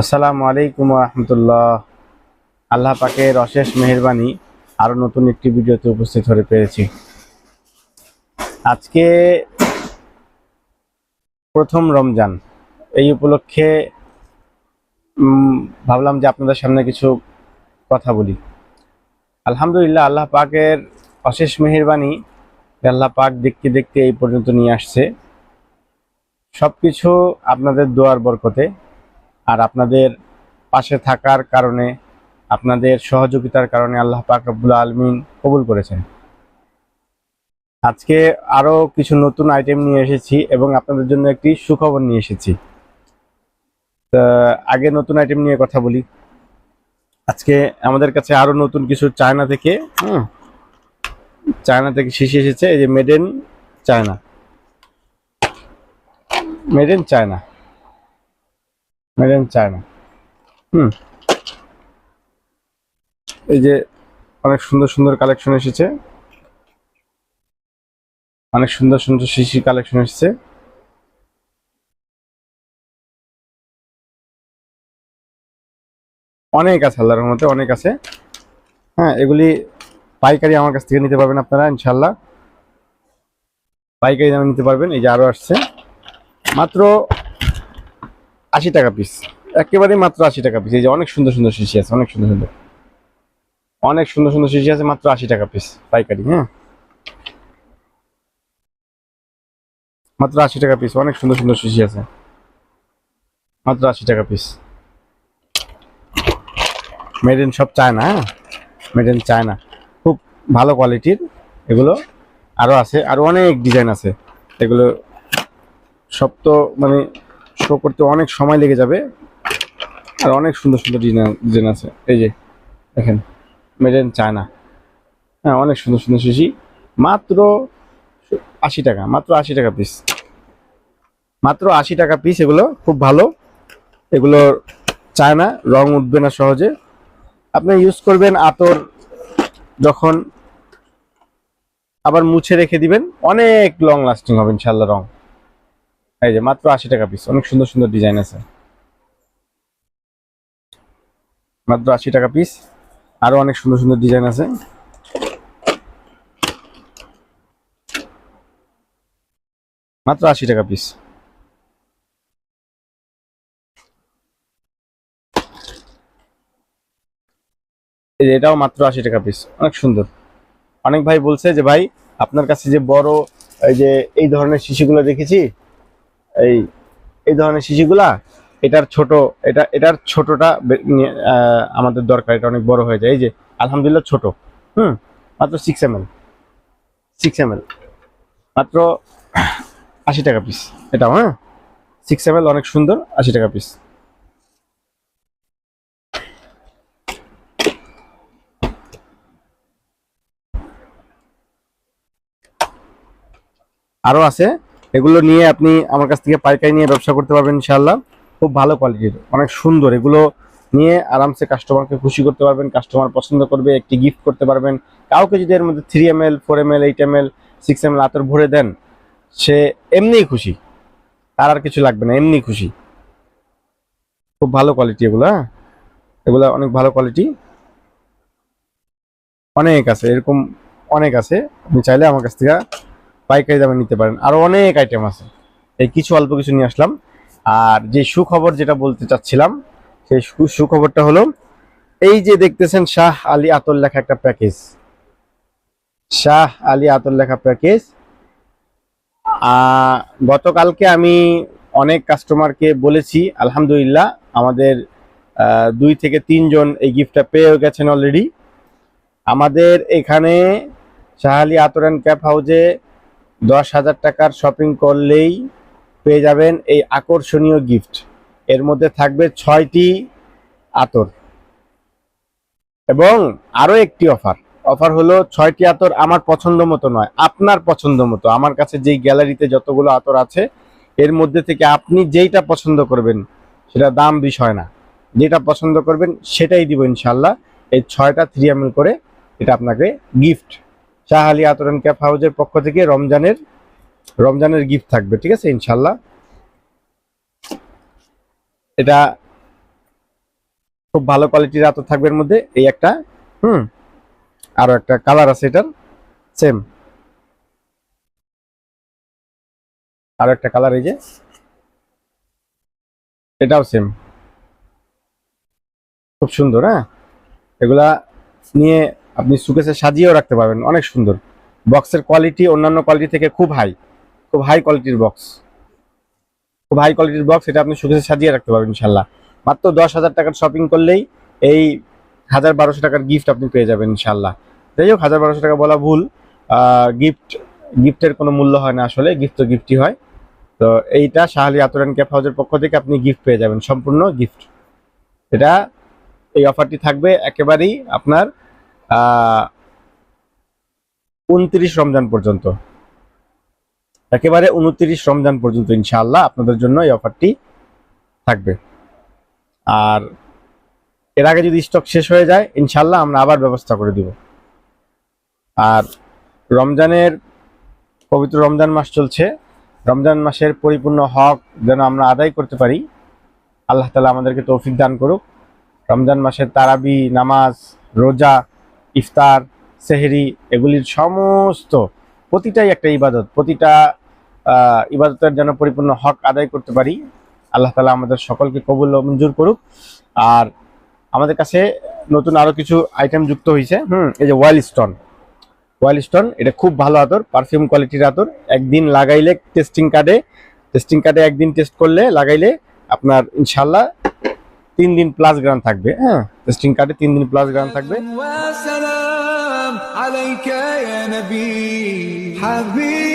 আসসালামু আলাইকুম রহমতুল্লাহ আল্লাহ পাকের অশেষ মেহরবানি আরও নতুন একটি ভিডিওতে উপস্থিত হতে পেরেছি। আজকে প্রথম রমজান। এই উপলক্ষে ভাবলাম যে আপনাদের সামনে কিছু কথা বলি। আলহামদুলিল্লাহ, আল্লাহ পাকের অশেষ মেহরবানি আল্লাহ পাক দেখতে দেখতে এই পর্যন্ত নিয়ে আসছে। সব কিছু আপনাদের দোয়ার বরকতে। আর আপনাদের পাশে থাকার কারণে, আপনাদের সহযোগিতার কারণে আল্লাহ পাক রব্বুল আলমিন কবুল করেছেন। আজকে আরও কিছু নতুন আইটেম নিয়ে এসেছি এবং আপনাদের জন্য একটি সুখবর নিয়ে এসেছি। আগে নতুন আইটেম নিয়ে কথা বলি। আজকে আমাদের কাছে আরও নতুন কিছু চায়না থেকে চায়না থেকে শিশি এসেছে, এই যে made in China. Made in China. Made in China হুম। এই যে অনেক সুন্দর সুন্দর কালেকশন এসেছে। অনেক সুন্দর সুন্দর শিশি কালেকশন এসেছে। অনেক আছে আল্লাহর মধ্যে অনেক আছে। হ্যাঁ এগুলি পাইকারি আমার কাছ থেকে নিতে পারবেন আপনারা ইনশাল্লাহ পাইকারি দামে নিতে পারবেন, এই যে আরও আসছে। মাত্র আশি টাকা পিস একেবারে মাত্র আশি টাকা পিস এই যে অনেক সুন্দর সুন্দর শিশি আছে, অনেক সুন্দর সুন্দর। অনেক সুন্দর সুন্দর শিশি আছে, মাত্র আশি টাকা পিস পাইকারি হ্যাঁ? মাত্র আশি টাকা পিস অনেক সুন্দর সুন্দর শিশি আছে। মাত্র আশি টাকা পিস মেড ইন সব চায়না হ্যাঁ? মেড ইন চায়না খুব ভালো কোয়ালিটির এগুলো আরও আছে, আরও অনেক ডিজাইন আছে। এগুলো সব তো মানে শো করতে অনেক সময় লেগে যাবে। আর অনেক সুন্দর সুন্দর ডিজাইন ডিজাইন আছে। এই যে, দেখেন মেড ইন চায়না হ্যাঁ অনেক সুন্দর সুন্দর শিশি মাত্র আশি টাকা, মাত্র আশি টাকা পিস মাত্র আশি টাকা পিস এগুলো খুব ভালো। এগুলো চায়না, রং উঠবে না সহজে। আপনি ইউজ করবেন আতর যখন আবার মুছে রেখে দিবেন, অনেক লং লাস্টিং হবে ইনশাল্লাহ রং। এই যে মাত্র আশি টাকা পিস অনেক সুন্দর সুন্দর ডিজাইন আছে। মাত্র আশি টাকা পিস আরও অনেক সুন্দর সুন্দর ডিজাইন আছে। মাত্র আশি টাকা পিস এটাও মাত্র আশি টাকা পিস অনেক সুন্দর। অনেক ভাই বলছে যে, ভাই, আপনার কাছে যে বড় এই যে এই ধরনের শিশুগুলো দেখেছি এই এই ধরনের শিশিগুলা, এটার ছোট, এটা, এটার ছোটটা আমাদের দরকার, এটা অনেক বড় হয়ে যায়। এই যে, আলহামদুলিল্লাহ ছোট, হুম, মাত্র six M L six M L মাত্র আশি টাকা পিস এটাও হ্যাঁ? সিক্স এম এল অনেক সুন্দর, আশি টাকা পিস আরও আছে? এগুলো নিয়ে আপনি আমার কাছ থেকে পাইকারি নিয়ে ব্যবসা করতে পারবেন ইনশাআল্লাহ। খুব ভালো কোয়ালিটির অনেক সুন্দর। এগুলো নিয়ে আরামসে কাস্টমারকে খুশি করতে পারবেন কাস্টমার পছন্দ করবে, একটি গিফট করতে পারবেন। কাউকে যদি এর মধ্যে three M L four M L eight M L six M L আতর ভরে দেন, সে এমনিই খুশি। তার আর কিছু লাগবে না এমনি খুশি। খুব ভালো কোয়ালিটি এগুলো হ্যাঁ? এগুলো অনেক ভালো কোয়ালিটি অনেক আছে, এরকম অনেক আছে। আপনি চাইলে আমার কাছ থেকে পাইকারি দামে নিতে পারেন। আরও অনেক আইটেম আছে। এই কিছু অল্প কিছু নিয়ে আসলাম। আর যে সুখবর যেটা বলতে চাচ্ছিলাম, সেই সুখবরটা হলো, এই যে দেখতেছেন শাহ আলী আতর লেখা একটা প্যাকেজ। শাহ আলী আতর লেখা প্যাকেজ। গতকালকে আমি অনেক কাস্টমারকে বলেছি, আলহামদুলিল্লাহ, আমাদের দুই থেকে তিনজন এই গিফটটা পেয়ে গেছেন অলরেডি আমাদের এখানে শাহালি আতর অ্যান্ড ক্যাপ হাউজে দশ হাজার টাকার শপিং করলেই পেয়ে যাবেন এই আকর্ষণীয় গিফট এর মধ্যে থাকবে ছয়টি আতর। এবং আরও একটি অফার অফার হলো ছয়টি আতর আমার পছন্দ মতো নয়, আপনার পছন্দ মতো। আমার কাছে যেই গ্যালারিতে যতগুলো আতর আছে, এর মধ্যে থেকে আপনি যেইটা পছন্দ করবেন, সেটা দাম বিষয় না। যেটা পছন্দ করবেন, সেটাই দিব ইনশাল্লাহ এই ছয়টা থ্রি করে এটা আপনাকে গিফট শাহ আলী আতরান ক্যাপ হাউজের পক্ষ থেকে রমজানের রমজানের গিফট থাকবে, ঠিক আছে? ইনশাল্লাহ এটা খুব ভালো কোয়ালিটির আতর থাকবে এর মধ্যে। এই একটা, হুম, আরও একটা কালার আছে এটার সেম আরও একটা কালার এই যে, এটাও সেম খুব সুন্দর হ্যাঁ? এগুলা নিয়ে আপনি সুকেসে সাজিয়েও রাখতে পারবেন, অনেক সুন্দর। বক্সের কোয়ালিটি অন্যান্য কোয়ালিটি থেকে খুব হাই খুব হাই কোয়ালিটির বক্স। খুব হাই কোয়ালিটির বক্স, এটা আপনি সুকেসে সাজিয়ে রাখতে পারবেন ইনশাল্লাহ মাত্র দশ হাজার টাকার শপিং করলেই এই হাজার বারোশো টাকার গিফট আপনি পেয়ে যাবেন ইনশাল্লাহ যাই হোক, হাজার বারোশো টাকা বলা ভুল। গিফট গিফটের কোনো মূল্য হয় না আসলে গিফট তো গিফটই হয়। তো এইটা শাহালি আতরান ক্যাপ হাউসের পক্ষ থেকে আপনি গিফট পেয়ে যাবেন, সম্পূর্ণ গিফট এটা এই অফারটি থাকবে একেবারেই আপনার উনত্রিশ রমজান পর্যন্ত। একেবারে উনত্রিশ রমজান পর্যন্ত ইনশাআল্লাহ আপনাদের জন্য এই অফারটি থাকবে। আর এর আগে যদি স্টক শেষ হয়ে যায় ইনশাল্লাহ আমরা আবার ব্যবস্থা করে দিব। আর রমজানের পবিত্র রমজান মাস চলছে। রমজান মাসের পরিপূর্ণ হক যেন আমরা আদায় করতে পারি, আল্লাহ তালা আমাদেরকে তৌফিক দান করুক। রমজান মাসের তারাবি, নামাজ, রোজা ইফতার, সেহরি, এগুলির সমস্ত প্রতিটাই একটা ইবাদত। প্রতিটা ইবাদতের যেন পরিপূর্ণ হক আদায় করতে পারি। আল্লাহ তালা আমাদের সকলকে কবুল মঞ্জুর করুক। আর আমাদের কাছে নতুন আরও কিছু আইটেম যুক্ত হয়েছে হুম, এই যে ওয়াইল স্টোন ওয়াইল স্টোন এটা খুব ভালো আতর পারফিউম কোয়ালিটির আতর। একদিন লাগাইলে টেস্টিং কার্ডে টেস্টিং কার্ডে একদিন টেস্ট করলে, লাগাইলে আপনার ইনশাল্লাহ তিন দিন প্লাস গ্রান থাকবে হ্যাঁ? টেস্টিং কার্ডে তিন দিন প্লাস গ্রান থাকবে। হাবিব।